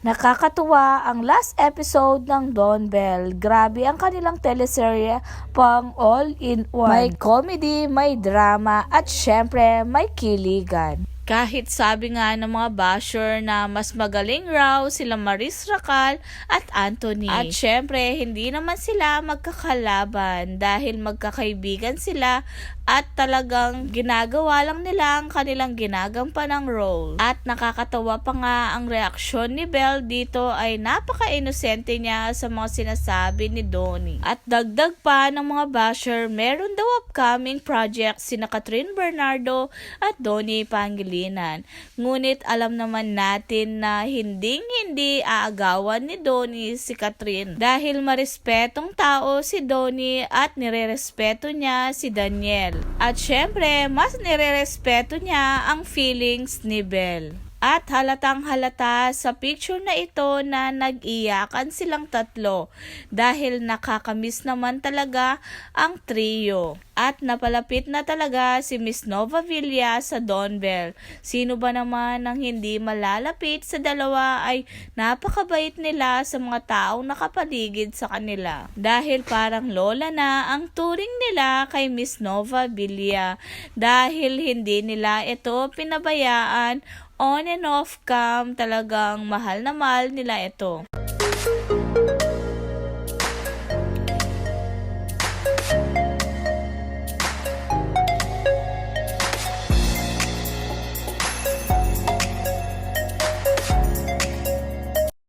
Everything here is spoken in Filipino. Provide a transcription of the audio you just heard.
Nakakatuwa ang last episode ng Don Bell. Grabe ang kanilang teleserye pang all-in-one. May comedy, may drama, at syempre may kiligan. Kahit sabi nga ng mga basher na mas magaling raw sila Maris Racal at Anthony. At syempre, hindi naman sila magkakalaban dahil magkakaibigan sila at talagang ginagawa lang nila ang kanilang ginagampanang role. At nakakatawa pa nga ang reaksyon ni Belle dito ay napaka-inosente niya sa mga sinasabi ni Donnie. At dagdag pa ng mga basher, meron daw upcoming project sina Catherine Bernardo at Donnie Pangilinan. Ngunit alam naman natin na hinding-hindi aagawan ni Donnie si Catherine dahil marespetong tao si Donnie at nirerespeto niya si Daniel. At syempre, mas nirerespeto niya ang feelings ni Belle. At halatang halata sa picture na ito na nag-iyakan silang tatlo dahil nakakamiss naman talaga ang trio. At napalapit na talaga si Miss Nova Villa sa Don Bell. Sino ba naman ang hindi malalapit sa dalawa ay napakabait nila sa mga taong nakapaligid sa kanila. Dahil parang lola na ang turing nila kay Miss Nova Villa dahil hindi nila ito pinabayaan on and off cam talagang mahal na mahal nila ito.